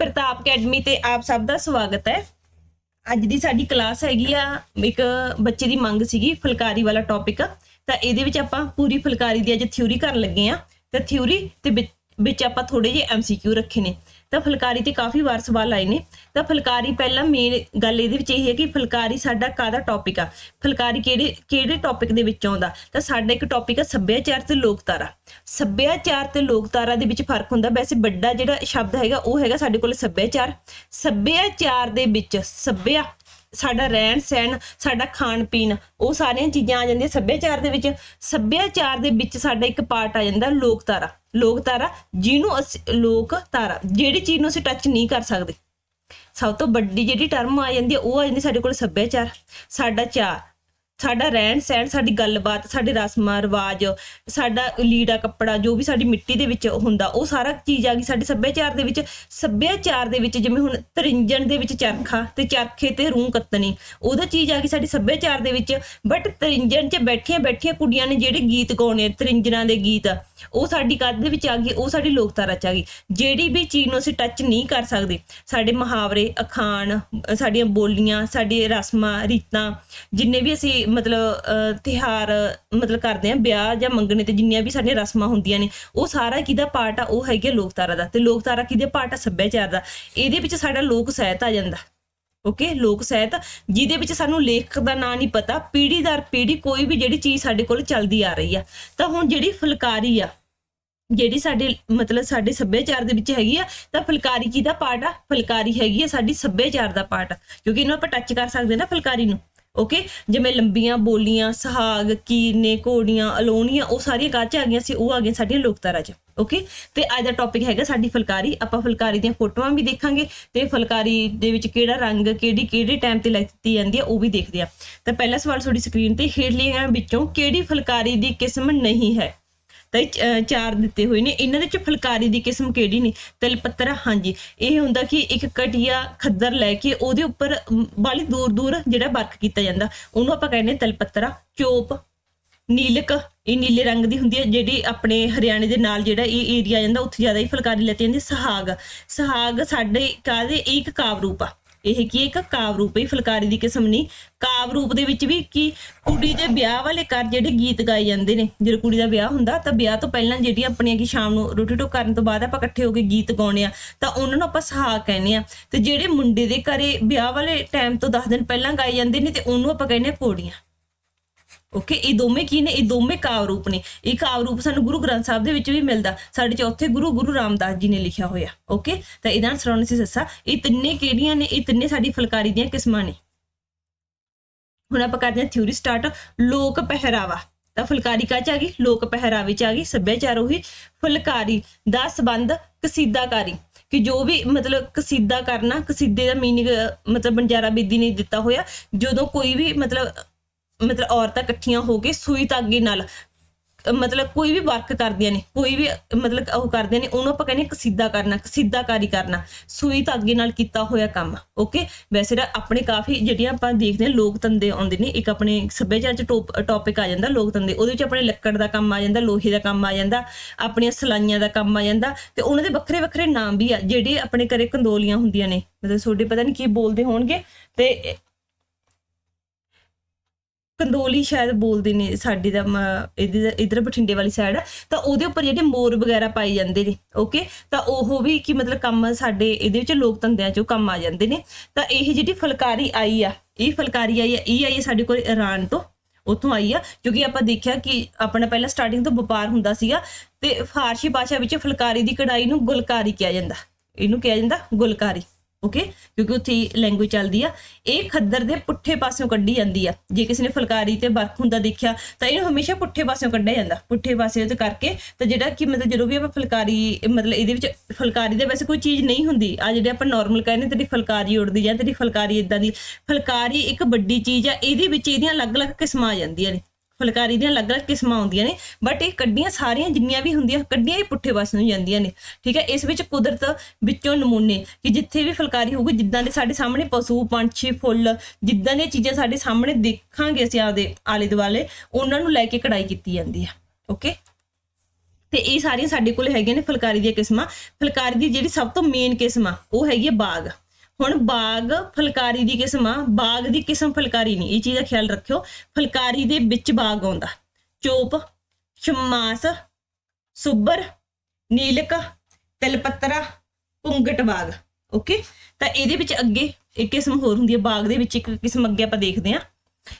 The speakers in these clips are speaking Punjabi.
ਪ੍ਰਤਾਪ ਅਕੈਡਮੀ ਤੇ ਆਪ ਸਭ ਦਾ ਸਵਾਗਤ ਹੈ। ਅੱਜ ਦੀ ਸਾਡੀ ਕਲਾਸ ਹੈਗੀ ਆ, ਇੱਕ ਬੱਚੇ ਦੀ ਮੰਗ ਸੀਗੀ ਫੁਲਕਾਰੀ ਵਾਲਾ ਟੌਪਿਕ ਤਾਂ ਇਹਦੇ ਵਿੱਚ ਆਪਾਂ ਪੂਰੀ ਫੁਲਕਾਰੀ ਦੀ ਅੱਜ ਥਿਊਰੀ ਕਰਨ ਲੱਗੇ ਆ। ਤਾਂ ਥਿਊਰੀ ਤੇ ਵਿੱਚ- ਆਪਾਂ ਥੋੜੇ ਜਿਹੇ ਐਮਸੀਕਿਊ ਰੱਖੇ ਨੇ। ਤਾਂ ਫੁਲਕਾਰੀ ਤੇ ਕਾਫੀ ਵਾਰ ਸਵਾਲ ਆਏ ਨੇ। ਤਾਂ ਫੁਲਕਾਰੀ ਪਹਿਲਾਂ ਮੇਨ ਗੱਲ ਇਹਦੇ ਵਿੱਚ ਇਹ ਹੈ ਕਿ ਫੁਲਕਾਰੀ ਸਾਡਾ ਕਾਹਦਾ ਟੌਪਿਕ ਆ? ਫੁਲਕਾਰੀ ਕਿਹੜੇ ਕਿਹੜੇ ਟੌਪਿਕ ਦੇ ਵਿੱਚ ਆਉਂਦਾ? ਤਾਂ ਸਾਡਾ ਇੱਕ ਟੌਪਿਕ ਆ ਸੱਭਿਆਚਾਰ ਤੇ ਲੋਕਧਾਰਾ। ਸੱਭਿਆਚਾਰ ਤੇ ਲੋਕਧਾਰਾ ਦੇ ਵਿੱਚ ਫ਼ਰਕ ਹੁੰਦਾ। ਵੈਸੇ ਵੱਡਾ ਜਿਹੜਾ ਸ਼ਬਦ ਹੈਗਾ, ਉਹ ਹੈਗਾ ਸਾਡੇ ਕੋਲ ਸੱਭਿਆਚਾਰ। ਸੱਭਿਆਚਾਰ ਦੇ ਵਿੱਚ ਸੱਭਿਆ, ਸਾਡਾ ਰਹਿਣ ਸਹਿਣ, ਸਾਡਾ ਖਾਣ ਪੀਣ, ਉਹ ਸਾਰੀਆਂ ਚੀਜ਼ਾਂ ਆ ਜਾਂਦੀਆਂ ਸੱਭਿਆਚਾਰ ਦੇ ਵਿੱਚ। ਸੱਭਿਆਚਾਰ ਦੇ ਵਿੱਚ ਸਾਡਾ ਇੱਕ ਪਾਰਟ ਆ ਜਾਂਦਾ ਲੋਕਧਾਰਾ। ਲੋਕਧਾਰਾ ਜਿਹਨੂੰ ਅਸੀਂ, ਲੋਕਧਾਰਾ, ਜਿਹੜੀ ਚੀਜ਼ ਨੂੰ ਅਸੀਂ ਟੱਚ ਨਹੀਂ ਕਰ ਸਕਦੇ। ਸਭ ਤੋਂ ਵੱਡੀ ਜਿਹੜੀ ਟਰਮ ਆ ਜਾਂਦੀ ਹੈ ਉਹ ਆ ਜਾਂਦੀ ਸਾਡੇ ਕੋਲ ਸੱਭਿਆਚਾਰ। ਸਾਡਾ ਚਾਰ ਸਾਡਾ ਰਹਿਣ ਸਹਿਣ, ਸਾਡੀ ਗੱਲਬਾਤ, ਸਾਡੇ ਰਸਮਾਂ, ਰਿਵਾਜ, ਸਾਡਾ ਲੀੜਾ ਕੱਪੜਾ, ਜੋ ਵੀ ਸਾਡੀ ਮਿੱਟੀ ਦੇ ਵਿੱਚ ਹੁੰਦਾ, ਉਹ ਸਾਰਾ ਚੀਜ਼ ਆ ਗਈ ਸਾਡੇ ਸੱਭਿਆਚਾਰ ਦੇ ਵਿੱਚ। ਸੱਭਿਆਚਾਰ ਦੇ ਵਿੱਚ ਜਿਵੇਂ ਹੁਣ ਤਰਿੰਜਣ ਦੇ ਵਿੱਚ ਚਰਖਾ ਤੇ ਚਰਖੇ ਤੇ ਰੂੰ ਕੱਤਣੀ, ਉਹਦਾ ਚੀਜ਼ ਆ ਗਈ ਸਾਡੇ ਸੱਭਿਆਚਾਰ ਦੇ ਵਿੱਚ। ਬਟ ਤਰਿੰਜਣ 'ਚ ਬੈਠੀਆਂ ਬੈਠੀਆਂ ਕੁੜੀਆਂ ਨੇ ਜਿਹੜੇ ਗੀਤ ਗਾਉਣੇ, ਤਰਿੰਜਣਾਂ ਦੇ ਗੀਤ, ਉਹ ਸਾਡੀ ਕੱਦ ਦੇ ਵਿੱਚ ਆ ਗਈ, ਉਹ ਸਾਡੀ ਲੋਕਧਾਰਾ ਚ ਆ ਗਈ। ਜਿਹੜੀ ਵੀ ਚੀਜ਼ ਨੂੰ ਅਸੀਂ ਟੱਚ ਨਹੀਂ ਕਰ ਸਕਦੇ, ਸਾਡੇ ਮੁਹਾਵਰੇ, ਅਖਾਣ ਸਾਡੀਆਂ ਬੋਲੀਆਂ ਸਾਡੇ ਰਸਮਾਂ, ਰੀਤਾਂ, ਜਿੰਨੇ ਵੀ ਅਸੀਂ ਮਤਲਬ ਅ, ਤਿਉਹਾਰ ਮਤਲਬ ਕਰਦੇ ਆ ਵਿਆਹ ਜਾਂ ਮੰਗਣੇ ਤੇ ਜਿੰਨੀਆਂ ਵੀ ਸਾਡੀਆਂ ਰਸਮਾਂ ਹੁੰਦੀਆਂ ਨੇ ਉਹ ਸਾਰਾ ਕਿਹਦਾ ਪਾਰਟ ਆ? ਉਹ ਹੈਗੇ ਲੋਕਧਾਰਾ ਦਾ। ਤੇ ਲੋਕਤਾਰਾ ਕਿਹਦੇ ਪਾਰਟ ਆ? ਸੱਭਿਆਚਾਰ ਦਾ। ਇਹਦੇ ਵਿੱਚ ਸਾਡਾ ਲੋਕ ਸਾਹਿਤ ਆ ਜਾਂਦਾ। ਓਕੇ? ਲੋਕ ਸਾਹਿਤ ਜਿਹਦੇ ਵਿੱਚ ਸਾਨੂੰ ਲੇਖਕ ਦਾ ਨਾਂ ਨਹੀਂ ਪਤਾ ਪੀੜ੍ਹੀ ਦਰ ਪੀੜ੍ਹੀ ਕੋਈ ਵੀ ਜਿਹੜੀ ਚੀਜ਼ ਸਾਡੇ ਕੋਲ ਚੱਲਦੀ ਆ ਰਹੀ ਆ। ਤਾਂ ਹੁਣ ਜਿਹੜੀ ਫੁਲਕਾਰੀ ਆ ਜਿਹੜੀ ਸਾਡੇ ਮਤਲਬ ਸਾਡੇ ਸੱਭਿਆਚਾਰ ਦੇ ਵਿੱਚ ਹੈਗੀ ਆ ਤਾਂ ਫੁਲਕਾਰੀ ਕਿਹਦਾ ਪਾਰਟ ਆ? ਫੁਲਕਾਰੀ ਹੈਗੀ ਆ ਸਾਡੀ ਸੱਭਿਆਚਾਰ ਦਾ ਪਾਰਟ ਕਿਉਂਕਿ ਇਹਨੂੰ ਆਪਾਂ ਟੱਚ ਕਰ ਸਕਦੇ ਨਾ ਫੁਲਕਾਰੀ ਨੂੰ। ਓਕੇ ਜਿਵੇਂ ਲੰਬੀਆਂ ਬੋਲੀਆਂ ਸੁਹਾਗ ਕੀਰਨੇ, ਘੋੜੀਆਂ, ਅਲੋਣੀਆਂ, ਉਹ ਸਾਰੀਆਂ ਕਾਚ ਆ ਗਈਆਂ ਸੀ, ਉਹ ਆ ਗਈਆਂ ਸਾਡੀਆਂ ਲੋਕਧਾਰਾ 'ਚ। ਓਕੇ ਤੇ ਅੱਜ ਦਾ ਟੌਪਿਕ ਹੈਗਾ ਸਾਡੀ ਫੁਲਕਾਰੀ। ਆਪਾਂ ਫੁਲਕਾਰੀ ਦੀਆਂ ਫੋਟੋਆਂ ਵੀ ਦੇਖਾਂਗੇ ਤੇ ਫੁਲਕਾਰੀ ਦੇ ਵਿੱਚ ਕਿਹੜਾ ਰੰਗ ਕਿਹੜੀ, ਕਿਹੜੇ ਟਾਈਮ ਤੇ ਲਿਖਤੀ ਜਾਂਦੀ ਹੈ ਉਹ ਵੀ ਦੇਖਦੇ ਆ। ਤਾਂ ਪਹਿਲਾ ਸਵਾਲ ਤੁਹਾਡੀ ਸਕਰੀਨ ਤੇ ਹੇਠਲੀਆਂ ਵਿੱਚੋਂ ਕਿਹੜੀ ਫੁਲਕਾਰੀ ਦੀ ਕਿਸਮ ਨਹੀਂ ਹੈ? ਤਾਂ ਇਹ ਚਾਰ ਦਿੱਤੇ ਹੋਏ ਨੇ। ਇਹਨਾਂ ਦੇ ਚ ਫੁਲਕਾਰੀ ਦੀ ਕਿਸਮ ਕਿਹੜੀ ਨੇ? ਤਿਲ ਪੱਤਰ, ਹਾਂਜੀ। ਇਹ ਹੁੰਦਾ ਕਿ ਇੱਕ ਕਟਿਆ ਖੱਦਰ ਲੈ ਕੇ ਉਹਦੇ ਉੱਪਰ ਬਾਲੀ ਦੂਰ ਦੂਰ ਜਿਹੜਾ ਵਰਕ ਕੀਤਾ ਜਾਂਦਾ, ਉਹਨੂੰ ਆਪਾਂ ਕਹਿੰਦੇ ਤਿਲ ਪੱਤਰਾ। ਚੋਪ, ਨੀਲਕ, ਇਹ ਨੀਲੇ ਰੰਗ ਦੀ ਹੁੰਦੀ ਹੈ, ਜਿਹੜੀ ਆਪਣੇ ਹਰਿਆਣੇ ਦੇ ਨਾਲ ਜਿਹੜਾ ਇਹ ਏਰੀਆ ਜਾਂਦਾ, ਉੱਥੇ ਜ਼ਿਆਦਾ ਹੀ ਫੁਲਕਾਰੀ ਲੈਤੀ ਜਾਂਦੀ ਸੁਹਾਗ। ਸਹਾਗ ਸਾਡੇ ਕਾਦੇ ਇੱਕ ਕਾਵ ਰੂਪ ਆ। ਇਹ ਕੀ ਹੈ? ਇੱਕ ਕਾਵ ਰੂਪ ਹੈ ਫੁਲਕਾਰੀ ਦੀ ਕਿਸਮ ਨਹੀਂ ਕਾਵ ਰੂਪ ਦੇ ਵਿੱਚ ਵੀ ਕੀ ਕੁੜੀ ਦੇ ਵਿਆਹ ਵਾਲੇ ਘਰ ਜਿਹੜੇ ਗੀਤ ਗਾਏ ਜਾਂਦੇ ਨੇ, ਜਦੋਂ ਕੁੜੀ ਦਾ ਵਿਆਹ ਹੁੰਦਾ, ਤਾਂ ਵਿਆਹ ਤੋਂ ਪਹਿਲਾਂ ਜਿਹੜੀਆਂ ਆਪਣੀਆਂ ਕੀ ਸ਼ਾਮ ਨੂੰ ਰੋਟੀ ਟੋਕ ਕਰਨ ਤੋਂ ਬਾਅਦ ਆਪਾਂ ਇਕੱਠੇ ਹੋ ਕੇ ਗੀਤ ਗਾਉਣੇ ਆ ਤਾਂ ਉਹਨਾਂ ਨੂੰ ਆਪਾਂ ਸਹਾ ਕਹਿੰਦੇ ਆ ਤੇ ਜਿਹੜੇ ਮੁੰਡੇ ਦੇ ਘਰੇ ਵਿਆਹ ਵਾਲੇ ਟਾਈਮ ਤੋਂ 10 ਦਿਨ ਪਹਿਲਾਂ ਗਾਏ ਜਾਂਦੇ ਨੇ, ਤੇ ਉਹਨੂੰ ਆਪਾਂ ਕਹਿੰਦੇ ਆ ਕੋੜੀਆਂ ਓਕੇ ਇਹ ਦੋਵੇਂ ਕੀ ਨੇ? ਇਹ ਦੋਵੇਂ ਕਾਵ ਰੂਪ ਨੇ। ਇਹ ਕਾਵ ਰੂਪ ਸਾਨੂੰ ਗੁਰੂ ਗ੍ਰੰਥ ਸਾਹਿਬ ਦੇ ਵਿੱਚ ਵੀ ਮਿਲਦਾ। ਸਾਡੇ ਚੌਥੇ ਗੁਰੂ ਗੁਰੂ ਰਾਮਦਾਸ ਜੀ ਨੇ ਲਿਖਿਆ ਹੋਇਆ। ਓਕੇ ਤਾਂ ਇਹਦਾ ਆਨਸਰ ਆਉਣਾ ਸੀ ਸੱਸਾ। ਇਹ ਤਿੰਨੇ ਕਿਹੜੀਆਂ ਨੇ? ਇਹ ਤਿੰਨੇ ਸਾਡੀ ਫੁਲਕਾਰੀ ਦੀਆਂ ਕਿਸਮਾਂ ਨੇ। ਹੁਣ ਆਪਾਂ ਕਰਦੇ ਹਾਂ ਥਿਊਰੀ ਸਟਾਰਟ ਲੋਕ ਪਹਿਰਾਵਾ। ਤਾਂ ਫੁਲਕਾਰੀ ਕਾ ਚ ਆ ਗਈ? ਲੋਕ ਪਹਿਰਾਵੇ ਚ ਆ ਗਈ। ਸੱਭਿਆਚਾਰ ਉਹੀ ਫੁਲਕਾਰੀ ਦਾ ਸੰਬੰਧ ਕਸੀਦਾਕਾਰੀ। ਕਿ ਜੋ ਵੀ ਮਤਲਬ ਕਸੀਦਾ ਕਰਨਾ, ਕਸੀਦੇ ਦਾ ਮੀਨਿੰਗ ਮਤਲਬ ਬੰਜਾਰਾ ਬੇਦੀ ਨੇ ਦਿੱਤਾ ਹੋਇਆ। ਜਦੋਂ ਕੋਈ ਵੀ ਮਤਲਬ ਮਤਲਬ ਔਰਤਾਂ ਇਕੱਠੀਆਂ ਹੋ ਕੇ ਸੂਈ ਧਾਗੇ ਨਾਲ ਮਤਲਬ ਕੋਈ ਵੀ ਵਰਕ ਕਰਦੀਆਂ ਨੇ, ਕੋਈ ਵੀ, ਮਤਲਬ ਉਹ ਕਰਦੀਆਂ ਨੇ, ਉਹਨੂੰ ਆਪਾਂ ਕਹਿੰਦੇ ਕਸੀਦਾ ਕਰਨਾ, ਕਸੀਦਾਕਾਰੀ ਕਰਨਾ, ਸੂਈ ਧਾਗੇ ਨਾਲ ਕੀਤਾ ਹੋਇਆ ਕੰਮ ਓਕੇ ਵੈਸੇ ਤਾਂ ਆਪਣੇ ਕਾਫੀ ਜਿਹੜੀਆਂ ਆਪਾਂ ਦੇਖਦੇ ਹਾਂ ਲੋਕ ਧੰਦੇ ਆਉਂਦੇ ਨੇ, ਇੱਕ ਆਪਣੇ ਸੱਭਿਆਚਾਰ ਚ ਟੌਪਿਕ ਆ ਜਾਂਦਾ ਲੋਕ ਧੰਦੇ ਉਹਦੇ ਵਿੱਚ ਆਪਣੇ ਲੱਕੜ ਦਾ ਕੰਮ ਆ ਜਾਂਦਾ, ਲੋਹੇ ਦਾ ਕੰਮ ਆ ਜਾਂਦਾ, ਆਪਣੀਆਂ ਸਲਾਈਆਂ ਦਾ ਕੰਮ ਆ ਜਾਂਦਾ, ਤੇ ਉਹਨਾਂ ਦੇ ਵੱਖਰੇ ਵੱਖਰੇ ਨਾਮ ਵੀ ਆ, ਜਿਹੜੇ ਆਪਣੇ ਘਰੇ ਕੰਦੋਲੀਆਂ ਹੁੰਦੀਆਂ ਨੇ, ਮਤਲਬ ਤੁਹਾਡੇ ਪਤਾ ਨਹੀਂ ਕੀ ਬੋਲਦੇ ਹੋਣਗੇ, ਤੇ ਕੰਦੋਲੀ ਸ਼ਾਇਦ ਬੋਲਦੇ ਨੇ ਸਾਡੇ ਦਾ ਇਧਰ ਬਠਿੰਡੇ ਵਾਲੀ ਸਾਈਡ ਤਾਂ ਉਹਦੇ ਉੱਪਰ ਜਿਹੜੇ ਮੋਰ ਵਗੈਰਾ ਪਾਏ ਜਾਂਦੇ ਨੇ ਓਕੇ ਤਾਂ ਉਹ ਵੀ ਕੀ ਮਤਲਬ ਕੰਮ ਸਾਡੇ ਇਹਦੇ ਵਿੱਚ ਲੋਕ ਧੰਦਿਆਂ 'ਚੋਂ ਕੰਮ ਆ ਜਾਂਦੇ ਨੇ। ਤਾਂ ਇਹ ਜਿਹੜੀ ਫੁਲਕਾਰੀ ਆਈ ਆ, ਇਹ ਫੁਲਕਾਰੀ ਆਈ ਆ, ਇਹ ਆਈ ਆ ਸਾਡੇ ਕੋਲ ਇਰਾਨ ਤੋਂ, ਉਥੋਂ ਆਈ ਆ ਕਿਉਂਕਿ ਆਪਾਂ ਦੇਖਿਆ ਕਿ ਆਪਣਾ ਪਹਿਲਾਂ ਸਟਾਰਟਿੰਗ ਤੋਂ ਵਪਾਰ ਹੁੰਦਾ ਸੀਗਾ, ਤੇ ਫਾਰਸੀ ਭਾਸ਼ਾ ਵਿੱਚ ਫੁਲਕਾਰੀ ਦੀ ਕਢਾਈ ਨੂੰ ਗੁਲਕਾਰੀ ਕਿਹਾ ਜਾਂਦਾ। ਇਹਨੂੰ ਕਿਹਾ ਜਾਂਦਾ ਗੁਲਕਾਰੀ। ਓਕੇ ਕਿਉਂਕਿ ਉੱਥੇ ਲੈਂਗੁਏਜ ਚੱਲਦੀ ਆ। ਇਹ ਖੱਦਰ ਦੇ ਪੁੱਠੇ ਪਾਸਿਓਂ ਕੱਢੀ ਜਾਂਦੀ ਆ। ਜੇ ਕਿਸੇ ਨੇ ਫੁਲਕਾਰੀ ਤੇ ਵਰਕ ਹੁੰਦਾ ਦੇਖਿਆ, ਤਾਂ ਇਹਨੂੰ ਹਮੇਸ਼ਾ ਪੁੱਠੇ ਪਾਸਿਓਂ ਕੱਢਿਆ ਜਾਂਦਾ। ਪੁੱਠੇ ਪਾਸੇ ਤੇ ਕਰਕੇ, ਤਾਂ ਜਿਹੜਾ ਕਿ ਮਤਲਬ ਜਦੋਂ ਵੀ ਆਪਾਂ ਫੁਲਕਾਰੀ, ਮਤਲਬ ਇਹਦੇ ਵਿੱਚ ਫੁਲਕਾਰੀ ਦੇ ਵੈਸੇ ਕੋਈ ਚੀਜ਼ ਨਹੀਂ ਹੁੰਦੀ। ਆ ਜਿਹੜੇ ਆਪਾਂ ਨਾਰਮਲ ਕਹਿੰਦੇ ਤੇਰੀ ਫੁਲਕਾਰੀ ਉੜਦੀ ਜਾਂ ਤੇਰੀ ਫੁਲਕਾਰੀ ਇਦਾਂ ਦੀ। ਫੁਲਕਾਰੀ ਇੱਕ ਵੱਡੀ ਚੀਜ਼ ਆ, ਇਹਦੇ ਵਿੱਚ ਇਹਦੀਆਂ ਅਲੱਗ-ਅਲੱਗ ਕਿਸਮਾਂ ਆ ਜਾਂਦੀਆਂ ਨੇ। ਫੁਲਕਾਰੀ ਦੀਆਂ ਅਲੱਗ-ਅਲੱਗ ਕਿਸਮਾਂ ਆਉਂਦੀਆਂ ਨੇ ਬਟ ਇਹ ਕੱਢੀਆਂ ਸਾਰੀਆਂ ਜਿੰਨੀਆਂ ਵੀ ਹੁੰਦੀਆਂ, ਕੱਢੀਆਂ ਹੀ ਪੁੱਠੇ ਪਾਸੇ ਨੂੰ ਜਾਂਦੀਆਂ ਨੇ, ਠੀਕ ਹੈ? ਇਸ ਵਿੱਚ ਕੁਦਰਤ ਵਿੱਚੋਂ ਨਮੂਨੇ ਕਿ ਜਿੱਥੇ ਵੀ ਫੁਲਕਾਰੀ ਹੋਊਗੀ, ਜਿੱਦਾਂ ਦੇ ਸਾਡੇ ਸਾਹਮਣੇ ਪਸ਼ੂ, ਪੰਛੀ, ਫੁੱਲ, ਜਿੱਦਾਂ ਦੀਆਂ ਚੀਜ਼ਾਂ ਸਾਡੇ ਸਾਹਮਣੇ ਦੇਖਾਂਗੇ ਅਸੀਂ ਆਪਦੇ ਆਲੇ ਦੁਆਲੇ ਉਹਨਾਂ ਨੂੰ ਲੈ ਕੇ ਕਢਾਈ ਕੀਤੀ ਜਾਂਦੀ ਹੈ ਓਕੇ ਤੇ ਇਹ ਸਾਰੀਆਂ ਸਾਡੇ ਕੋਲ ਹੈਗੀਆਂ ਨੇ ਫੁਲਕਾਰੀ ਦੀਆਂ ਕਿਸਮਾਂ। ਫੁਲਕਾਰੀ ਦੀ ਜਿਹੜੀ ਸਭ ਤੋਂ ਮੇਨ ਕਿਸਮ ਆ, ਉਹ ਹੈਗੀ ਹੈ ਬਾਗ। ਹੁਣ ਬਾਗ ਫੁਲਕਾਰੀ ਦੀ ਕਿਸਮ ਆ, ਬਾਗ ਦੀ ਕਿਸਮ ਫੁਲਕਾਰੀ ਨਹੀਂ, ਇਹ ਚੀਜ਼ ਦਾ ਖਿਆਲ ਰੱਖਿਓ, ਫੁਲਕਾਰੀ ਦੇ ਵਿੱਚ ਬਾਗ ਆਉਂਦਾ। ਚੋਪ ਸ਼ਮਾਸ ਸੁੱਬਰ, ਨੀਲਕ, ਤਿਲਪੱਤਰਾ, ਪੁੰਗਟ ਬਾਗ ਓਕੇ ਤਾਂ ਇਹਦੇ ਵਿੱਚ ਅੱਗੇ ਇੱਕ ਕਿਸਮ ਹੋਰ ਹੁੰਦੀ ਹੈ ਬਾਗ ਦੇ ਵਿੱਚ ਇੱਕ ਕਿਸਮ ਅੱਗੇ ਆਪਾਂ ਦੇਖਦੇ ਹਾਂ।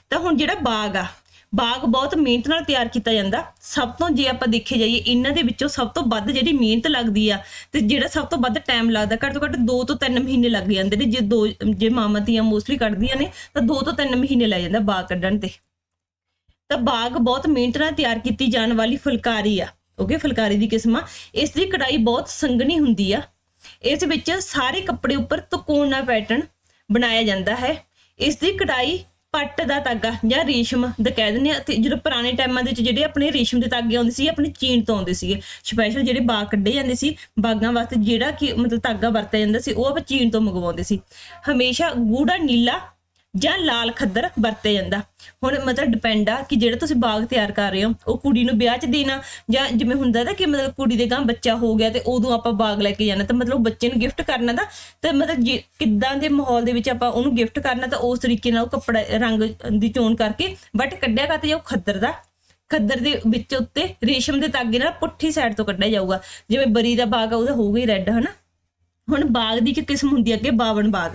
ਤਾਂ ਹੁਣ ਜਿਹੜਾ ਬਾਗ ਆ ਬਾਗ ਬਹੁਤ ਮਿਹਨਤ ਨਾਲ ਤਿਆਰ ਕੀਤਾ ਜਾਂਦਾ। ਸਭ ਤੋਂ ਜੇ ਆਪਾਂ ਦੇਖੇ ਜਾਈਏ, ਇਹਨਾਂ ਦੇ ਵਿੱਚੋਂ ਸਭ ਤੋਂ ਵੱਧ ਜਿਹੜੀ ਮਿਹਨਤ ਲੱਗਦੀ ਆ, ਤੇ ਜਿਹੜਾ ਸਭ ਤੋਂ ਵੱਧ ਟਾਈਮ ਲੱਗਦਾ, ਘੱਟ ਤੋਂ ਘੱਟ 2 ਤੋਂ 3 ਮਹੀਨੇ ਲੱਗ ਜਾਂਦੇ ਨੇ। ਜੇ ਦੋ, ਜੇ ਮਾਮਤੀਆਂ ਮੋਸਟਲੀ ਕੱਢਦੀਆਂ ਨੇ, ਤਾਂ 2 ਤੋਂ 3 ਮਹੀਨੇ ਲੱਗ ਜਾਂਦਾ ਬਾਗ ਕੱਢਣ ਤੇ। ਤਾਂ ਬਾਗ ਬਹੁਤ ਮਿਹਨਤ ਨਾਲ ਤਿਆਰ ਕੀਤੀ ਜਾਣ ਵਾਲੀ ਫੁਲਕਾਰੀ ਆ ਓਕੇ ਫੁਲਕਾਰੀ ਦੀ ਕਿਸਮ ਆ। ਇਸ ਦੀ ਕਢਾਈ ਬਹੁਤ ਸੰਘਣੀ ਹੁੰਦੀ ਆ। ਇਸ ਵਿੱਚ ਸਾਰੇ ਕੱਪੜੇ ਉੱਪਰ ਤਕੋਣਾ ਪੈਟਰਨ ਬਣਾਇਆ ਜਾਂਦਾ ਹੈ। ਇਸ ਦੀ ਕਢਾਈ ਪੱਟ ਦਾ ਧਾਗਾ ਜਾਂ ਰੇਸ਼ਮ ਦਾ ਕਹਿ ਦਿੰਦੇ ਆ ਤੇ ਜਦੋਂ ਪੁਰਾਣੇ ਟਾਈਮਾਂ ਦੇ ਵਿੱਚ ਜਿਹੜੇ ਆਪਣੇ ਰੇਸ਼ਮ ਦੇ ਧਾਗੇ ਆਉਂਦੇ ਸੀ, ਆਪਣੇ ਚੀਨ ਤੋਂ ਆਉਂਦੇ ਸੀਗੇ। ਸਪੈਸ਼ਲ ਜਿਹੜੇ ਬਾਗ ਕੱਢੇ ਜਾਂਦੇ ਸੀ, ਬਾਗਾਂ ਵਾਸਤੇ ਜਿਹੜਾ ਕਿ ਮਤਲਬ ਧਾਗਾ ਵਰਤਿਆ ਜਾਂਦਾ ਸੀ, ਉਹ ਆਪਾਂ ਚੀਨ ਤੋਂ ਮੰਗਵਾਉਂਦੇ ਸੀ। ਹਮੇਸ਼ਾ ਗੂੜਾ, ਨੀਲਾ ਜਾਂ ਲਾਲ ਖੱਦਰ ਵਰਤਿਆ ਜਾਂਦਾ। ਹੁਣ ਮਤਲਬ ਡਿਪੈਂਡ ਆ ਕਿ ਜਿਹੜਾ ਤੁਸੀਂ ਬਾਗ ਤਿਆਰ ਕਰ ਰਹੇ ਹੋ, ਉਹ ਕੁੜੀ ਨੂੰ ਵਿਆਹ 'ਚ ਦੇਣਾ ਜਾਂ ਜਿਵੇਂ ਹੁੰਦਾ ਨਾ ਕਿ ਮਤਲਬ ਕੁੜੀ ਦੇ ਗਾਂ ਬੱਚਾ ਹੋ ਗਿਆ ਤੇ ਉਦੋਂ ਆਪਾਂ ਬਾਗ ਲੈ ਕੇ ਜਾਣਾ, ਤਾਂ ਮਤਲਬ ਬੱਚੇ ਨੂੰ ਗਿਫਟ ਕਰਨਾ ਦਾ ਤੇ ਮਤਲਬ ਜੇ- ਕਿੱਦਾਂ ਦੇ ਮਾਹੌਲ ਦੇ ਵਿੱਚ ਆਪਾਂ ਉਹਨੂੰ ਗਿਫਟ ਕਰਨਾ ਤਾਂ ਉਸ ਤਰੀਕੇ ਨਾਲ ਉਹ ਕੱਪੜਾ, ਰੰਗ ਦੀ ਚੋਣ ਕਰਕੇ ਬਟ ਕੱਢਿਆ ਕਾ ਤੇ ਜਾਓ ਖੱਦਰ ਦਾ, ਖੱਦਰ ਦੇ ਵਿੱਚ ਉੱਤੇ ਰੇਸ਼ਮ ਦੇ ਧਾਗੇ ਨਾਲ ਪੁੱਠੀ ਸਾਈਡ ਤੋਂ ਕੱਢਿਆ ਜਾਊਗਾ। ਜਿਵੇਂ ਬਰੀ ਦਾ ਬਾਗ ਆ, ਉਹਦਾ ਹੋਊਗਾ ਹੀ ਰੈੱਡ ਹਨਾ? ਹੁਣ ਬਾਗ ਦੀ ਇੱਕ ਕਿਸਮ ਹੁੰਦੀ ਹੈ ਅੱਗੇ ਬਾਵਨ ਬਾਗ।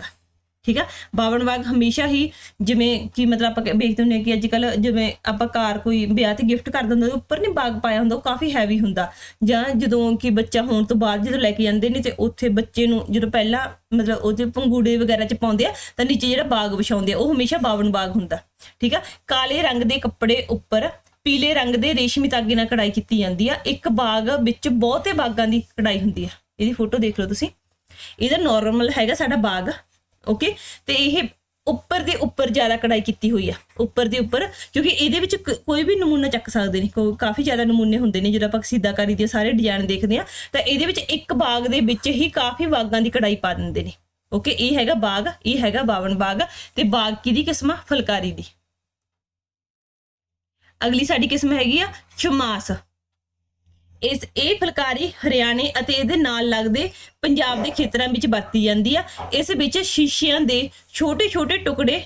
ਠੀਕ ਆ? ਬਾਵਨ ਬਾਗ ਹਮੇਸ਼ਾ ਹੀ ਜਿਵੇਂ ਕਿ ਮਤਲਬ ਆਪਾਂ ਵੇਖਦੇ ਹੁੰਦੇ ਹਾਂ ਕਿ ਅੱਜ ਕੱਲ ਜਿਵੇਂ ਆਪਾਂ ਕਾਰ ਕੋਈ ਵਿਆਹ ਤੇ ਗਿਫਟ ਕਰ ਦਿੰਦਾ ਉੱਪਰ ਨਹੀਂ ਬਾਗ ਪਾਇਆ ਹੁੰਦਾ, ਉਹ ਕਾਫੀ ਹੈਵੀ ਹੁੰਦਾ। ਜਾਂ ਜਦੋਂ ਕਿ ਬੱਚਾ ਹੋਣ ਤੋਂ ਬਾਅਦ ਜਦੋਂ ਲੈ ਕੇ ਜਾਂਦੇ ਨੇ ਤੇ ਉੱਥੇ ਬੱਚੇ ਨੂੰ ਜਦੋਂ ਪਹਿਲਾਂ ਮਤਲਬ ਉਹਦੇ ਪੰਗੂੜੇ ਵਗੈਰਾ ਚ ਪਾਉਂਦੇ ਆ, ਤਾਂ ਨੀਚੇ ਜਿਹੜਾ ਬਾਗ ਵਿਛਾਉਂਦੇ ਆ, ਉਹ ਹਮੇਸ਼ਾ ਬਾਵਨ ਬਾਗ ਹੁੰਦਾ। ਠੀਕ ਆ? ਕਾਲੇ ਰੰਗ ਦੇ ਕੱਪੜੇ ਉੱਪਰ ਪੀਲੇ ਰੰਗ ਦੇ ਰੇਸ਼ਮੀ ਧਾਗੇ ਨਾਲ ਕਢਾਈ ਕੀਤੀ ਜਾਂਦੀ ਆ। ਇੱਕ ਬਾਗ ਵਿੱਚ ਬਹੁਤੇ ਬਾਗਾਂ ਦੀ ਕਢਾਈ ਹੁੰਦੀ ਆ। ਇਹਦੀ ਫੋਟੋ ਦੇਖ ਲਓ ਤੁਸੀਂ। ਇਹਦਾ ਨਾਰਮਲ ਹੈਗਾ ਸਾਡਾ ਬਾਗ। ਓਕੇ ਤੇ ਇਹ ਉੱਪਰ ਦੇ ਉੱਪਰ ਜ਼ਿਆਦਾ ਕਢਾਈ ਕੀਤੀ ਹੋਈ ਆ। ਉੱਪਰ ਦੇ ਉੱਪਰ, ਕਿਉਂਕਿ ਇਹਦੇ ਵਿੱਚ ਕੋਈ ਵੀ ਨਮੂਨਾ ਚੱਕ ਸਕਦੇ ਨੇ। ਕਾਫੀ ਜ਼ਿਆਦਾ ਨਮੂਨੇ ਹੁੰਦੇ ਨੇ, ਜਦੋਂ ਆਪਾਂ ਸਿੱਧਾਕਾਰੀ ਦੇ ਸਾਰੇ ਡਿਜ਼ਾਈਨ ਦੇਖਦੇ ਆ, ਤਾਂ ਇਹਦੇ ਵਿੱਚ ਇੱਕ ਬਾਗ ਦੇ ਵਿੱਚ ਹੀ ਕਾਫੀ ਬਾਗਾਂ ਦੀ ਕਢਾਈ ਪਾ ਦਿੰਦੇ ਨੇ। ਓਕੇ ਇਹ ਹੈਗਾ ਬਾਗ, ਇਹ ਹੈਗਾ ਬਾਵਨ ਬਾਗ, ਤੇ ਬਾਗ ਕਿਹਦੀ ਕਿਸਮ ਆ? ਫੁਲਕਾਰੀ ਦੀ। ਅਗਲੀ ਸਾਡੀ ਕਿਸਮ ਹੈਗੀ ਆ ਸ਼ਮਾਸ ਇਸ, ਇਹ ਫੁਲਕਾਰੀ ਹਰਿਆਣੇ ਅਤੇ ਇਹਦੇ ਨਾਲ ਲੱਗਦੇ ਪੰਜਾਬ ਦੇ ਖੇਤਰਾਂ ਵਿੱਚ ਵਰਤੀ ਜਾਂਦੀ ਆ, ਇਸ ਵਿੱਚ ਸ਼ੀਸ਼ਿਆਂ ਦੇ ਛੋਟੇ ਛੋਟੇ ਟੁਕੜੇ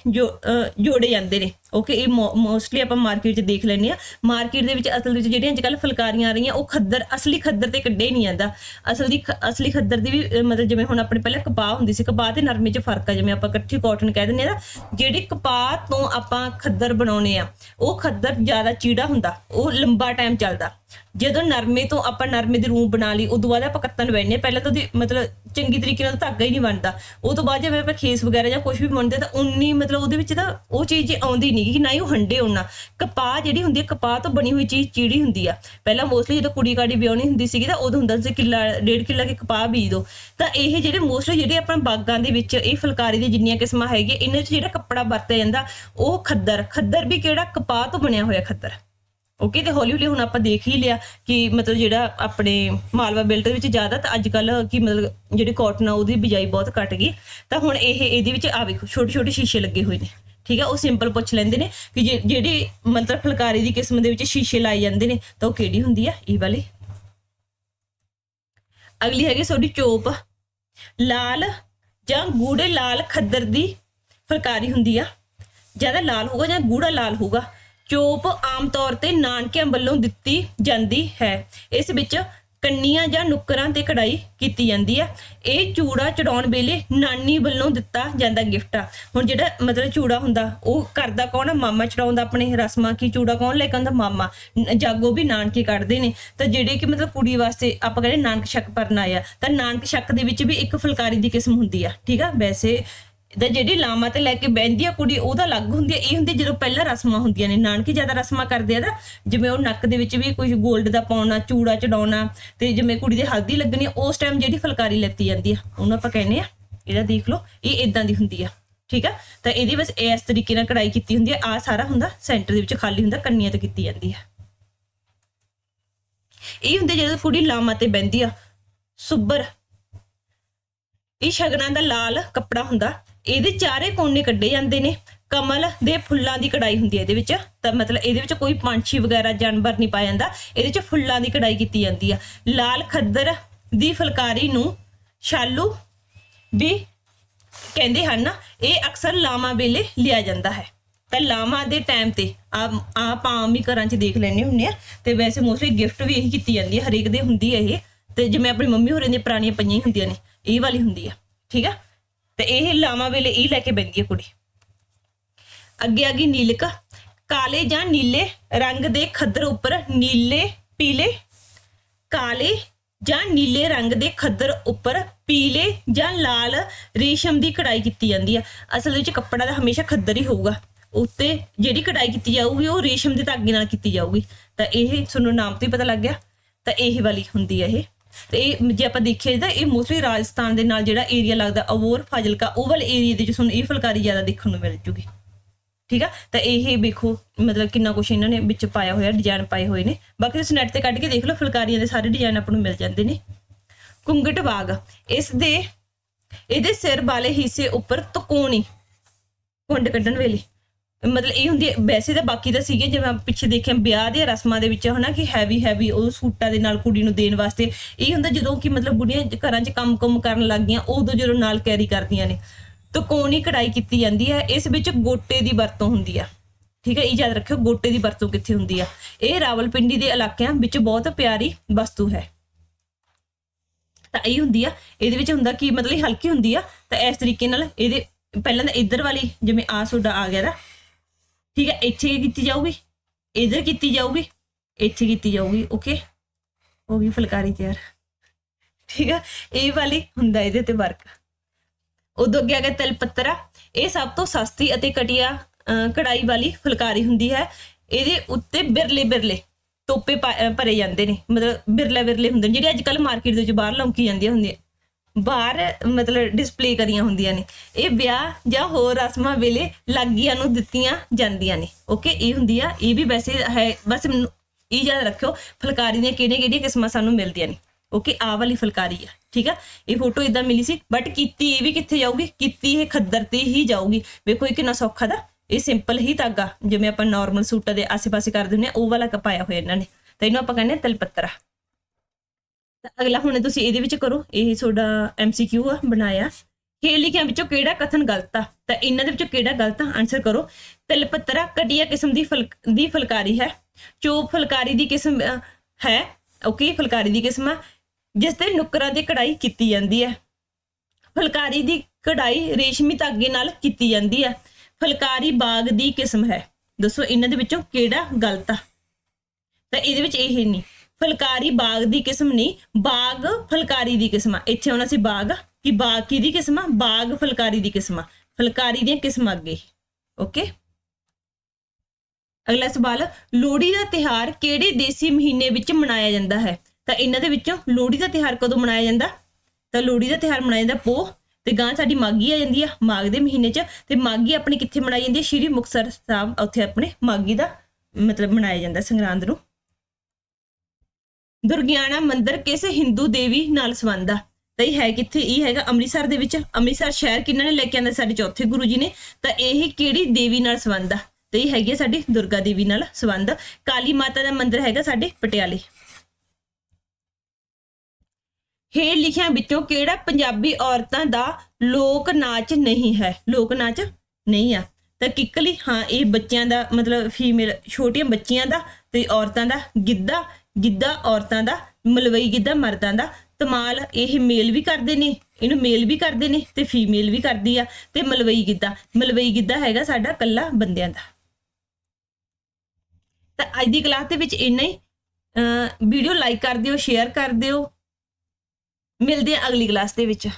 ਜੋੜੇ ਜਾਂਦੇ ਨੇ। ਓਕੇ ਇਹ ਮੋਸਟਲੀ ਆਪਾਂ ਮਾਰਕੀਟ 'ਚ ਦੇਖ ਲੈਂਦੇ ਆ। ਮਾਰਕੀਟ ਦੇ ਵਿੱਚ ਅਸਲ ਵਿੱਚ ਜਿਹੜੀਆਂ ਅੱਜਕੱਲ ਫੁਲਕਾਰੀਆਂ ਆ ਰਹੀਆਂ, ਉਹ ਖੱਦਰ, ਅਸਲੀ ਖੱਦਰ ਤੇ ਕੱਢੇ ਨਹੀਂ ਜਾਂਦਾ। ਅਸਲ ਦੀ ਖ- ਅਸਲੀ ਖੱਦਰ ਦੀ ਵੀ ਮਤਲਬ ਜਿਵੇਂ ਹੁਣ ਆਪਣੇ ਪਹਿਲਾਂ ਕਪਾਹ ਹੁੰਦੀ ਸੀ, ਕਪਾਹ ਤੇ ਨਰਮੇ 'ਚ ਫ਼ਰਕ ਆ, ਜਿਵੇਂ ਆਪਾਂ ਇਕੱਠੀ ਕਾਟਨ ਕਹਿ ਦਿੰਦੇ ਆ ਜਿਹੜੇ ਕਪਾਹ ਤੋਂ ਆਪਾਂ ਖੱਦਰ ਬਣਾਉਨੇ ਆ, ਉਹ ਖੱਦਰ ਜ਼ਿਆਦਾ ਚੀੜਾ ਹੁੰਦਾ, ਉਹ ਲੰਬਾ ਟਾਈਮ ਚੱਲਦਾ। ਜਦੋਂ ਨਰਮੇ ਤੋਂ ਆਪਾਂ ਨਰਮੇ ਦੀ ਰੂਮ ਬਣਾ ਲਈ, ਉਦੋਂ ਬਾਅਦ ਆਪਾਂ ਕੱਤਣ ਬੈਠਨੇ ਪਹਿਲਾਂ ਤਾਂ ਉਹਦੀ ਮਤਲਬ ਚੰਗੀ ਤਰੀਕੇ ਨਾਲ ਧਾਗਾ ਹੀ ਨਹੀਂ ਬਣਦਾ। ਉਹ ਤੋਂ ਬਾਅਦ ਜਿਵੇਂ ਆਪਾਂ ਖੇਸ ਵਗੈਰਾ ਜਾਂ ਕੁਝ ਵੀ ਬੁਣਦੇ ਤਾਂ ਉਨੀ ਮਤਲਬ ਉਹਦੇ ਵਿੱਚ ਤਾਂ ਉਹ ਚੀਜ਼ ਆਉਂਦੀ ਨਹੀਂ ਕਿ ਨਾ ਹੀ ਉਹ ਹੰਡੇ ਹੋਣਾ ਕਪਾਹ ਜਿਹੜੀ ਹੁੰਦੀ ਹੈ ਕਪਾਹ ਤੋਂ ਬਣੀ ਹੋਈ ਚੀਜ਼ ਚੀੜੀ ਹੁੰਦੀ ਆ। ਪਹਿਲਾਂ ਮੋਸਟਲੀ ਜਦੋਂ ਕੁੜੀ ਕਾੜੀ ਵਿਆਹਣੀ ਹੁੰਦੀ ਸੀਗੀ ਤਾਂ ਉਦੋਂ ਹੁੰਦਾ ਸੀ ਕਿੱਲਾ ਡੇਢ ਕਿੱਲਾ ਕੇ ਕਪਾਹ ਬੀਜ ਦੋ। ਤਾਂ ਇਹ ਜਿਹੜੇ ਮੋਸਟਲੀ ਜਿਹੜੇ ਆਪਾਂ ਬਾਗਾਂ ਦੇ ਵਿੱਚ ਇਹ ਫੁਲਕਾਰੀ ਦੀ ਜਿੰਨੀਆਂ ਕਿਸਮਾਂ ਹੈਗੀਆਂ, ਇਹਨਾਂ 'ਚ ਜਿਹੜਾ ਕੱਪੜਾ ਵਰਤਿਆ ਜਾਂਦਾ, ਉਹ ਖੱਦਰ। ਖੱਦਰ ਵੀ ਕਿਹੜਾ? ਕਪਾਹ ਤੋਂ ਬਣਿਆ ਹੋਇਆ ਖੱਦਰ। ਓਕੇ ਤੇ ਹੌਲੀ ਹੌਲੀ ਹੁਣ ਆਪਾਂ ਦੇਖ ਹੀ ਲਿਆ ਕਿ ਮਤਲਬ ਜਿਹੜਾ ਆਪਣੇ ਮਾਲਵਾ ਬੈਲਟ ਵਿੱਚ ਜ਼ਿਆਦਾ ਤਾਂ ਅੱਜ ਕੱਲ ਕੀ ਮਤਲਬ ਜਿਹੜੀ ਕਾਟਨ ਆ ਉਹਦੀ ਬਿਜਾਈ ਬਹੁਤ ਘਟ ਗਈ। ਤਾਂ ਹੁਣ ਇਹ, ਇਹਦੇ ਵਿੱਚ ਆ ਵੇਖੋ ਛੋਟੇ ਛੋਟੇ ਸ਼ੀਸ਼ੇ ਲੱਗੇ ਹੋਏ ਨੇ। ਠੀਕ ਆ, ਉਹ ਸਿੰਪਲ ਪੁੱਛ ਲੈਂਦੇ ਨੇ ਕਿ ਜਿਹੜੀ ਮਤਲਬ ਫੁਲਕਾਰੀ ਦੀ ਕਿਸਮ ਦੇ ਵਿੱਚ ਸ਼ੀਸ਼ੇ ਲਾਏ ਜਾਂਦੇ ਨੇ, ਤਾਂ ਉਹ ਕਿਹੜੀ ਹੁੰਦੀ ਆ? ਇਹ ਵਾਲੀ। ਅਗਲੀ ਹੈਗੀ ਤੁਹਾਡੀ ਚੋਪ। ਲਾਲ ਜਾਂ ਗੂੜੇ ਲਾਲ ਖੱਦਰ ਦੀ ਫੁਲਕਾਰੀ ਹੁੰਦੀ ਆ। ਜ਼ਿਆਦਾ ਲਾਲ ਹੋਊਗਾ ਜਾਂ ਗੂੜਾ ਲਾਲ ਹੋਊਗਾ? ਚੋਪ ਆਮ ਤੌਰ ਤੇ ਨਾਨਕਿਆਂ ਵੱਲੋਂ ਦਿੱਤੀ ਜਾਂਦੀ ਹੈ। ਇਸ ਵਿੱਚ ਕੰਨੀਆਂ ਜਾਂ ਨੁੱਕਰਾਂ ਤੇ ਕਢਾਈ ਕੀਤੀ ਜਾਂਦੀ ਹੈ। ਇਹ ਚੂੜਾ ਚੜਾਉਣ ਵੇਲੇ ਨਾਨੀ ਵੱਲੋਂ ਦਿੱਤਾ ਜਾਂਦਾ ਗਿਫਟ ਆ। ਹੁਣ ਜਿਹੜਾ ਮਤਲਬ ਚੂੜਾ ਹੁੰਦਾ, ਉਹ ਕਰਦਾ ਕੌਣ ਆ? ਮਾਮਾ ਚੜਾਉਂਦਾ ਆਪਣੇ ਰਸਮਾਂ, ਕੀ ਚੂੜਾ ਕੌਣ ਲੈ ਕੇ ਆਉਂਦਾ? ਮਾਮਾ। ਨ- ਜਾਗੋ ਵੀ ਨਾਨਕੇ ਕੱਢਦੇ ਨੇ। ਤਾਂ ਜਿਹੜੇ ਕਿ ਮਤਲਬ ਕੁੜੀ ਵਾਸਤੇ ਆਪਾਂ ਕਹਿੰਦੇ ਨਾਨਕ ਸ਼ੱਕ ਪਰਨ ਆ। ਤਾਂ ਨਾਨਕ ਸ਼ੱਕ ਦੇ ਵਿੱਚ ਵੀ ਇੱਕ ਫੁਲਕਾਰੀ ਦੀ ਕਿਸਮ ਹੁੰਦੀ ਆ। ਠੀਕ ਆ? ਵੈਸੇ ਤੇ ਜਿਹੜੀ ਲਾਮਾ ਤੇ ਲੈ ਕੇ ਬਹਿੰਦੀ ਆ ਕੁੜੀ, ਉਹਦਾ ਅਲੱਗ ਹੁੰਦੀ ਆ। ਇਹ ਹੁੰਦੀ ਜਦੋਂ ਪਹਿਲਾਂ ਰਸਮਾਂ ਹੁੰਦੀਆਂ ਨੇ। ਨਾਨਕੇ ਜ਼ਿਆਦਾ ਰਸਮਾਂ ਕਰਦੇ ਆ ਨਾ, ਜਿਵੇਂ ਉਹ ਨੱਕ ਦੇ ਵਿੱਚ ਵੀ ਕੁਝ 골ਡ ਦਾ ਪਾਉਣਾ, ਚੂੜਾ ਚੜਾਉਣਾ ਤੇ ਜਿਵੇਂ ਕੁੜੀ ਦੇ ਹਲਦੀ ਲੱਗਣੀ ਉਸ ਟਾਈਮ ਜਿਹੜੀ ਫੁਲਕਾਰੀ ਲੈਤੀ ਜਾਂਦੀ ਆ। ਉਹਨੂੰ ਆਪਾਂ ਕਹਿੰਦੇ ਆ, ਇਹਦਾ ਦੇਖ ਲਓ, ਇਹ ਇਦਾਂ ਦੀ ਹੁੰਦੀ ਆ। ਠੀਕ ਆ? ਤਾਂ ਇਹਦੀ ਬਸ ਇਸ ਤਰੀਕੇ ਨਾਲ ਕਢਾਈ ਕੀਤੀ ਹੁੰਦੀ ਆ। ਆ ਸਾਰਾ ਹੁੰਦਾ ਸੈਂਟਰ ਦੇ ਵਿੱਚ ਖਾਲੀ ਹੁੰਦਾ, ਕੰਨੀਆਂ ਤੇ ਕੀਤੀ ਜਾਂਦੀ ਆ। ਇਹ ਹੁੰਦੇ ਜਦੋਂ ਕੁੜੀ ਲਾਮਾ ਤੇ ਬਹਿੰਦੀ ਆ ਸੁੱਬਰ ਇਹ ਸ਼ਗਨਾਂ ਦਾ ਲਾਲ ਕੱਪੜਾ ਹੁੰਦਾ ਇਹਦੇ ਚਾਰੇ ਕੋਨੇ ਕੱਢੇ ਜਾਂਦੇ ਨੇ। ਕਮਲ ਦੇ ਫੁੱਲਾਂ ਦੀ ਕਢਾਈ ਹੁੰਦੀ ਹੈ ਇਹਦੇ ਵਿੱਚ। ਤਾਂ ਮਤਲਬ ਇਹਦੇ ਵਿੱਚ ਕੋਈ ਪੰਛੀ ਵਗੈਰਾ, ਜਾਨਵਰ ਨਹੀਂ ਪਾਇਆ ਜਾਂਦਾ। ਇਹਦੇ ਵਿੱਚ ਫੁੱਲਾਂ ਦੀ ਕਢਾਈ ਕੀਤੀ ਜਾਂਦੀ ਆ। ਲਾਲ ਖੱਦਰ ਦੀ ਫੁਲਕਾਰੀ ਨੂੰ ਸ਼ਾਲੂ ਵੀ ਕਹਿੰਦੇ ਹਨ। ਇਹ ਅਕਸਰ ਲਾਵਾਂ ਵੇਲੇ ਲਿਆ ਜਾਂਦਾ ਹੈ। ਤਾਂ ਲਾਵਾਂ ਦੇ ਟਾਈਮ ਤੇ ਆਪ ਆਪ ਆਮ ਹੀ ਘਰਾਂ 'ਚ ਦੇਖ ਲੈਣੇ ਹੁੰਦੇ ਆ। ਤੇ ਵੈਸੇ ਮੋਸਟਲੀ ਗਿਫਟ ਵੀ ਇਹੀ ਕੀਤੀ ਜਾਂਦੀ ਹੈ ਹਰੇਕ ਦੇ ਹੁੰਦੀ ਹੈ ਇਹ। ਤੇ ਜਿਵੇਂ ਆਪਣੀ ਮੰਮੀ ਹੋਰਾਂ ਦੀਆਂ ਪੁਰਾਣੀਆਂ ਪਈਆਂ ਹੀ ਹੁੰਦੀਆਂ ਨੇ। ਇਹ ਵਾਲੀ ਹੁੰਦੀ ਆ। ਠੀਕ ਆ? ਤੇ ਇਹ ਲਾਵਾਂ ਵੇਲੇ ਇਹ ਲੈ ਕੇ ਬੈਠੀ ਹੈ ਕੁੜੀ। ਅੱਗੇ ਆ ਗਈ ਨੀਲਕ। ਕਾਲੇ ਜਾਂ ਨੀਲੇ ਰੰਗ ਦੇ ਖੱਦਰ ਉੱਪਰ ਨੀਲੇ, ਪੀਲੇ। ਕਾਲੇ ਜਾਂ ਨੀਲੇ ਰੰਗ ਦੇ ਖੱਦਰ ਉੱਪਰ ਪੀਲੇ ਜਾਂ ਲਾਲ ਰੇਸ਼ਮ ਦੀ ਕਢਾਈ ਕੀਤੀ ਜਾਂਦੀ ਆ। ਅਸਲ ਵਿੱਚ ਕੱਪੜਾ ਦਾ ਹਮੇਸ਼ਾ ਖੱਦਰ ਹੀ ਹੋਊਗਾ। ਉੱਤੇ ਜਿਹੜੀ ਕਢਾਈ ਕੀਤੀ ਜਾਊਗੀ, ਉਹ ਰੇਸ਼ਮ ਦੇ ਧਾਗੇ ਨਾਲ ਕੀਤੀ ਜਾਊਗੀ। ਤਾਂ ਇਹ ਤੁਹਾਨੂੰ ਨਾਮ ਤੋਂ ਹੀ ਪਤਾ ਲੱਗ ਗਿਆ। ਤਾਂ ਇਹ ਵਾਲੀ ਹੁੰਦੀ ਆ ਇਹ। ਤੇ ਇਹ ਜੇ ਆਪਾਂ ਦੇਖਿਆ ਤਾਂ ਇਹ ਮੋਸਟਲੀ ਰਾਜਸਥਾਨ ਦੇ ਨਾਲ ਜਿਹੜਾ ਏਰੀਆ ਲੱਗਦਾ ਅਬੋਰ ਫਾਜ਼ਿਲਕਾ, ਉਹ ਵਾਲੇ ਏਰੀਆ ਦੇ ਵਿੱਚ ਤੁਹਾਨੂੰ ਇਹ ਫੁਲਕਾਰੀ ਜ਼ਿਆਦਾ ਦੇਖਣ ਨੂੰ ਮਿਲ ਜੂਗੀ। ਠੀਕ ਆ? ਤਾਂ ਇਹ ਵੇਖੋ, ਮਤਲਬ ਕਿੰਨਾ ਕੁਛ ਇਹਨਾਂ ਨੇ ਵਿੱਚ ਪਾਇਆ ਹੋਇਆ ਡਿਜ਼ਾਈਨ ਪਾਏ ਹੋਏ ਨੇ। ਬਾਕੀ ਤੁਸੀਂ ਨੈਟ ਤੇ ਕੱਢ ਕੇ ਦੇਖ ਲਓ, ਫੁਲਕਾਰੀਆਂ ਦੇ ਸਾਰੇ ਡਿਜ਼ਾਈਨ ਆਪਾਂ ਨੂੰ ਮਿਲ ਜਾਂਦੇ ਨੇ। ਕੁੰਗਟ ਬਾਗ ਇਸ ਦੇ, ਇਹਦੇ ਸਿਰ ਵਾਲੇ ਹਿੱਸੇ ਉੱਪਰ ਤਕੋਣੀ ਕੁੰਡ ਕੱਢਣ ਵੇਲੇ। ਮਤਲਬ ਇਹ ਹੁੰਦੀ ਹੈ, ਵੈਸੇ ਤਾਂ ਬਾਕੀ ਤਾਂ ਸੀਗੇ, ਜਿਵੇਂ ਪਿੱਛੇ ਦੇਖਿਆ ਵਿਆਹ ਦੀਆਂ ਰਸਮਾਂ ਦੇ ਵਿੱਚ ਹਨਾ ਕਿ ਹੈਵੀ ਹੈਵੀ ਉਹ ਸੂਟਾਂ ਦੇ ਨਾਲ ਕੁੜੀ ਨੂੰ ਦੇਣ ਵਾਸਤੇ। ਇਹ ਹੁੰਦਾ ਜਦੋਂ ਕਿ ਮਤਲਬ ਬੁੜੀਆਂ ਘਰਾਂ 'ਚ ਕੰਮ-ਕੁਮ ਕਰਨ ਲੱਗ ਗਈਆਂ, ਉਦੋਂ ਜਦੋਂ ਨਾਲ ਕੈਰੀ ਕਰਦੀਆਂ ਨੇ। ਤਾਂ ਕੋਣੀ ਕਢਾਈ ਕੀਤੀ ਜਾਂਦੀ ਹੈ? ਇਸ ਵਿੱਚ ਗੋਟੇ ਦੀ ਵਰਤੋਂ ਹੁੰਦੀ ਆ। ਠੀਕ ਹੈ, ਇਹ ਯਾਦ ਰੱਖਿਓ, ਗੋਟੇ ਦੀ ਵਰਤੋਂ ਕਿੱਥੇ ਹੁੰਦੀ ਆ? ਇਹ ਰਾਵਲਪਿੰਡੀ ਦੇ ਇਲਾਕਿਆਂ ਵਿੱਚ ਬਹੁਤ ਪਿਆਰੀ ਵਸਤੂ ਹੈ। ਤਾਂ ਇਹ ਹੁੰਦੀ ਆ, ਇਹਦੇ ਵਿੱਚ ਹੁੰਦਾ ਕਿ ਮਤਲਬ ਹਲਕੀ ਹੁੰਦੀ ਆ, ਤਾਂ ਇਸ ਤਰੀਕੇ ਨਾਲ ਇਹਦੇ, ਪਹਿਲਾਂ ਤਾਂ ਇੱਧਰ ਵਾਲੀ, ਜਿਵੇਂ ਆ ਸੋਡਾ ਆ ਗਿਆ ਨਾ ਠੀਕ ਹੈ ਇੱਥੇ ਕੀਤੀ ਜਾਊਗੀ? ਇੱਧਰ ਕੀਤੀ ਜਾਊਗੀ? ਇੱਥੇ ਕੀਤੀ ਜਾਊਗੀ ਓਕੇ ਹੋ ਗਈ ਫੁਲਕਾਰੀ ਤਿਆਰ। ਠੀਕ ਆ ਇਹ ਵਾਲੀ ਹੁੰਦਾ ਇਹਦੇ ਤੇ ਵਰਕ। ਉਦੋਂ ਅੱਗੇ ਆ ਗਿਆ ਤਿਲ ਪੱਤਰਾ। ਇਹ ਸਭ ਤੋਂ ਸਸਤੀ ਅਤੇ ਕਟਿਆ ਅਹ, ਕਢਾਈ ਵਾਲੀ ਫੁਲਕਾਰੀ ਹੁੰਦੀ ਹੈ। ਇਹਦੇ ਉੱਤੇ ਬਿਰਲੇ ਬਿਰਲੇ ਟੋਪੇ ਭਰੇ ਜਾਂਦੇ ਨੇ। ਮਤਲਬ ਬਿਰਲੇ ਬਿਰਲੇ ਹੁੰਦੇ ਨੇ। ਜਿਹੜੇ ਅੱਜ ਕੱਲ ਮਾਰਕੀਟ ਦੇ ਵਿੱਚ ਬਾਹਰ ਲੌਂਕੀ ਜਾਂਦੀਆਂ ਹੁੰਦੀਆਂ। ਬਾਹਰ, ਮਤਲਬ ਡਿਸਪਲੇ ਕਰੀਆਂ ਹੁੰਦੀਆਂ ਨੇ। ਇਹ ਵਿਆਹ ਜਾਂ ਹੋਰ ਰਸਮਾਂ ਵੇਲੇ ਲਾਗੀਆਂ ਨੂੰ ਦਿੱਤੀਆਂ ਜਾਂਦੀਆਂ ਨੇ। ਓਕੇ ਇਹ ਹੁੰਦੀ ਆ, ਇਹ ਵੀ ਵੈਸੇ ਹੈ, ਬਸ ਇਹ ਯਾਦ ਰੱਖਿਓ, ਫੁਲਕਾਰੀ ਦੀਆਂ ਕਿਹੜੀਆਂ ਕਿਹੜੀਆਂ ਕਿਸਮਾਂ ਸਾਨੂੰ ਮਿਲਦੀਆਂ ਨੇ। ਓਕੇ ਆ ਵਾਲੀ ਫੁਲਕਾਰੀ ਆ, ਠੀਕ ਆ? ਇਹ ਫੋਟੋ ਇਦਾਂ ਮਿਲੀ ਸੀ ਬਟ ਕੀਤੀ ਇਹ ਵੀ ਕਿੱਥੇ ਜਾਊਗੀ? ਕੀਤੀ ਇਹ ਖੱਦਰ ਤੇ ਹੀ ਜਾਊਗੀ। ਵੇਖੋ, ਇਹ ਕਿੰਨਾ ਸੌਖਾ ਦਾ। ਇਹ ਸਿੰਪਲ ਹੀ ਧਾਗਾ, ਜਿਵੇਂ ਆਪਾਂ ਨਾਰਮਲ ਸੂਟਾਂ ਦੇ ਆਸੇ-ਪਾਸੇ ਕਰਦੇ ਹੁੰਦੇ ਆ, ਉਹ ਵਾਲਾ ਕਪਾਇਆ ਹੋਇਆ ਇਹਨਾਂ ਨੇ। ਤਾਂ ਇਹਨੂੰ ਆਪਾਂ ਕਹਿੰਦੇ ਆ ਤਲਪੱਤਰਾ ਤਾਂ ਅਗਲਾ ਹੁਣ ਤੁਸੀਂ ਇਹਦੇ ਵਿੱਚ ਕਰੋ, ਇਹ ਤੁਹਾਡਾ ਐਮਸੀਕਿਊ ਆ ਬਣਾਇਆ। ਹੇਠ ਲਿਖਿਆਂ ਵਿੱਚੋਂ ਕਿਹੜਾ ਕਥਨ ਗਲਤ ਆ? ਤਾਂ ਇਹਨਾਂ ਦੇ ਵਿੱਚੋਂ ਕਿਹੜਾ ਗਲਤ ਆ? ਆਨਸਰ ਕਰੋ। ਤਿਲਪੱਤਰਾ ਕਟਿਆ ਕਿਸਮ ਦੀ ਫੁਲਕ, ਦੀ ਫੁਲਕਾਰੀ ਹੈ। ਚੋਪ ਫੁਲਕਾਰੀ ਦੀ ਕਿਸਮ ਹੈ। ਓਕੇ, ਫੁਲਕਾਰੀ ਦੀ ਕਿਸਮ ਆ। ਜਿਸ ਤੇ ਨੁਕਰਾਂ ਤੇ ਕਢਾਈ ਕੀਤੀ ਜਾਂਦੀ ਹੈ। ਫੁਲਕਾਰੀ ਦੀ ਕਢਾਈ ਰੇਸ਼ਮੀ ਧਾਗੇ ਨਾਲ ਕੀਤੀ ਜਾਂਦੀ ਹੈ। ਫੁਲਕਾਰੀ ਬਾਗ ਦੀ ਕਿਸਮ ਹੈ। ਦੱਸੋ ਇਹਨਾਂ ਦੇ ਵਿੱਚੋਂ ਕਿਹੜਾ ਗਲਤ ਆ? ਤਾਂ ਇਹਦੇ ਵਿੱਚ ਇਹ ਨਹੀਂ। ਫੁਲਕਾਰੀ ਬਾਗ ਦੀ ਕਿਸਮ ਨਹੀਂ, ਬਾਗ ਫੁਲਕਾਰੀ ਦੀ ਕਿਸਮ ਆ। ਇੱਥੇ ਆਉਣਾ ਸੀ ਬਾਗ, ਕਿ ਬਾਗ ਕਿਹਦੀ ਕਿਸਮ ਆ? ਬਾਗ ਫੁਲਕਾਰੀ ਦੀ ਕਿਸਮ ਆ। ਫੁਲਕਾਰੀ ਦੀਆਂ ਕਿਸਮਾਂ ਅੱਗੇ। ਓਕੇ? ਅਗਲਾ ਸਵਾਲ, ਲੋਹੜੀ ਦਾ ਤਿਹਾਰ ਕਿਹੜੇ ਦੇਸੀ ਮਹੀਨੇ ਵਿੱਚ ਮਨਾਇਆ ਜਾਂਦਾ ਹੈ? ਤਾਂ ਇਹਨਾਂ ਦੇ ਵਿੱਚੋਂ ਲੋਹੜੀ ਦਾ ਤਿਹਾਰ ਕਦੋਂ ਮਨਾਇਆ ਜਾਂਦਾ? ਤਾਂ ਲੋਹੜੀ ਦਾ ਤਿਹਾਰ ਮਨਾਇਆ ਜਾਂਦਾ ਪੋਹ, ਤੇ ਗਾਂ ਸਾਡੀ ਮਾਗੀ ਆ ਜਾਂਦੀ ਆ, ਮਾਘ ਦੇ ਮਹੀਨੇ 'ਚ। ਤੇ ਮਾਗੀ ਆਪਣੀ ਕਿੱਥੇ ਮਨਾਈ ਜਾਂਦੀ ਹੈ ਸ਼੍ਰੀ ਮੁਕਤਸਰ ਸਾਹਿਬ, ਉੱਥੇ ਆਪਣੇ ਮਾਗੀ ਦਾ ਮਤਲਬ ਮਨਾਇਆ ਜਾਂਦਾ ਸੰਗਰਾਂਦ ਨੂੰ। ਦੁਰਗਿਆਣਾ ਮੰਦਿਰ ਕਿਸ ਹਿੰਦੂ ਦੇਵੀ ਨਾਲ ਸੰਬੰਧ ਆ। ਤਾਂ ਇਹ ਹੈ ਕਿੱਥੇ? ਇਹ ਹੈਗਾ ਅੰਮ੍ਰਿਤਸਰ ਦੇ ਵਿੱਚ। ਅੰਮ੍ਰਿਤਸਰ ਸ਼ਹਿਰ ਕਿਹਨਾਂ ਨੇ ਲੈ ਕੇ ਆਂਦਾ? ਸਾਡੇ ਚੌਥੇ ਗੁਰੂ ਜੀ ਨੇ। ਤਾਂ ਇਹ ਕਿਹੜੀ ਦੇਵੀ ਨਾਲ ਸੰਬੰਧ ਆ? ਤੇ ਇਹ ਹੈਗੀ ਆ ਸਾਡੀ ਦੁਰਗਾ ਦੇਵੀ ਨਾਲ ਸੰਬੰਧ। ਕਾਲੀ ਮਾਤਾ ਦਾ ਮੰਦਿਰ ਹੈਗਾ ਸਾਡੇ ਪਟਿਆਲੇ। ਹੇਠ ਲਿਖਿਆਂ ਵਿੱਚੋਂ ਕਿਹੜਾ ਪੰਜਾਬੀ ਔਰਤਾਂ ਦਾ ਲੋਕ ਨਾਚ ਨਹੀਂ ਹੈ? ਲੋਕ ਨਾਚ ਨਹੀਂ ਆ। ਤਾਂ ਕਿੱਕਲੀ, ਹਾਂ, ਇਹ ਬੱਚਿਆਂ ਦਾ, ਮਤਲਬ ਫੀਮੇਲ ਛੋਟੀਆਂ ਬੱਚੀਆਂ ਦਾ ਤੇ ਔਰਤਾਂ ਦਾ ਗਿੱਧਾ ਗਿੱਧਾ ਔਰਤਾਂ ਦਾ, ਮਲਵਈ ਗਿੱਧਾ ਮਰਦਾਂ ਦਾ ਤਮਾਲ ਇਹ ਮੇਲ ਵੀ ਕਰਦੇ ਨੇ, ਇਹਨੂੰ ਮੇਲ ਵੀ ਕਰਦੇ ਨੇ ਤੇ ਫੀਮੇਲ ਵੀ ਕਰਦੀ ਆ, ਤੇ ਮਲਵਈ ਗਿੱਧਾ ਮਲਵਈ ਗਿੱਧਾ ਹੈਗਾ ਸਾਡਾ ਕੱਲਾ ਬੰਦਿਆਂ ਦਾ। ਤਾਂ ਅੱਜ ਦੀ ਕਲਾਸ ਦੇ ਵਿੱਚ ਇੰਨਾ ਹੀ। ਵੀਡੀਓ ਲਾਈਕ ਕਰ ਦਿਓ ਸ਼ੇਅਰ ਕਰ ਦਿਓ। ਮਿਲਦੇ ਆ ਅਗਲੀ ਕਲਾਸ ਦੇ ਵਿੱਚ।